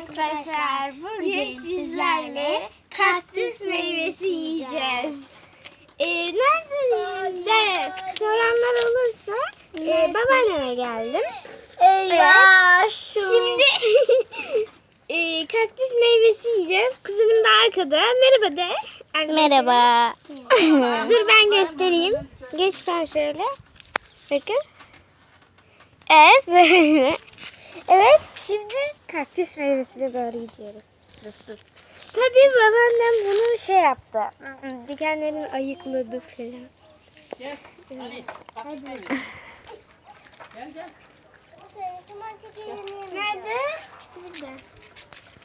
arkadaşlar. Bugün sizlerle kaktüs meyvesi yiyeceğiz. Ee, nerede de soranlar olursa e, babaanneme geldim. Eyvah. Şimdi e, kaktüs meyvesi yiyeceğiz. Kuzenim de arkada. Merhaba de. arkadaşlar. Merhaba. Dur ben göstereyim. Geç sen şöyle. Bakın. Evet böyle. Evet şimdi kaktüs meyvesine doğru gidiyoruz. Dur dur. Tabii babaannem bunu şey yaptı. Dikenlerini ayıkladı falan. Gel. Ali. Kaktüs meyvesi. Gel gel. Nerede? Burada.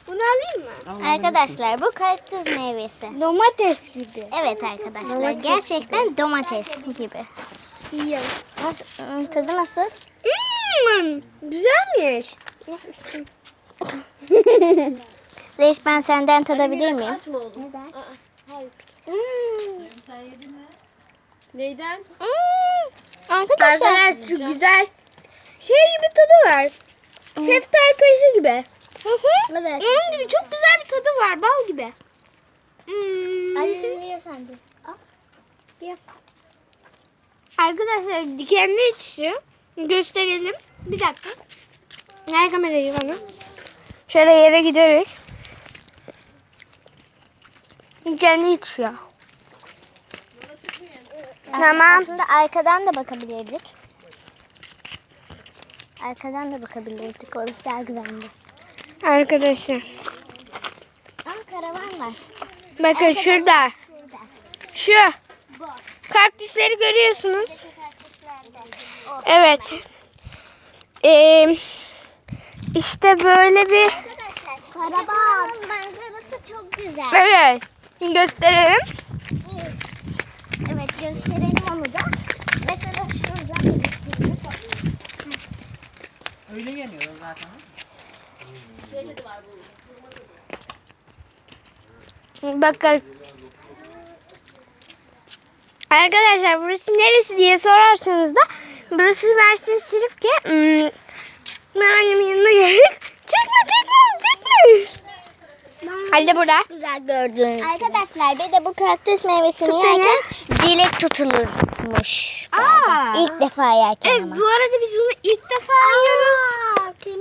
Bunu alayım mı? Arkadaşlar bu kaktüs meyvesi. Domates gibi. Evet arkadaşlar Domates gerçekten domates gibi. Yiyorum. Nasıl, ım, tadı nasıl? Hmm, güzelmiş. Reis ben senden tadabilir miyim? Aç mı oğlum? Neden? Hmm. Sen yedin mi? Neyden? Arkadaşlar. Arkadaşlar çok güzel. Şey gibi tadı var. Şeftali kayısı gibi. Evet. Onun gibi çok güzel bir tadı var. Bal gibi. Hmm. Ali niye sende? Arkadaşlar dikenli yetişiyor. Gösterelim. Bir dakika. Ver kamerayı bana. Şöyle yere giderek. Dikenli yetişiyor. Tamam. Aslında arkadan da bakabilirdik. Arkadan da bakabilirdik. Orası daha güvenli. Arkadaşlar. Aa karavan var. Bakın şurada. Şu. Kaktüsleri görüyorsunuz. Evet. Ee, işte böyle bir Karavan manzarası çok güzel. evet gösterelim. Evet gösterelim onu da. Mesela şuradan Öyle yemiyor zaten. Bakın. Arkadaşlar burası neresi diye sorarsanız da burası Mersin Silifke. Hmm, ben annemin yanına geldik. Çekme çekme çekme. Hadi burada. güzel gördüğünüz Arkadaşlar bir de bu kaktüs meyvesini Tut yerken dilek tutulurmuş. Aa. İlk defa yerken Evet, ama. bu arada biz bunu ilk defa yiyoruz. Aa, evet bir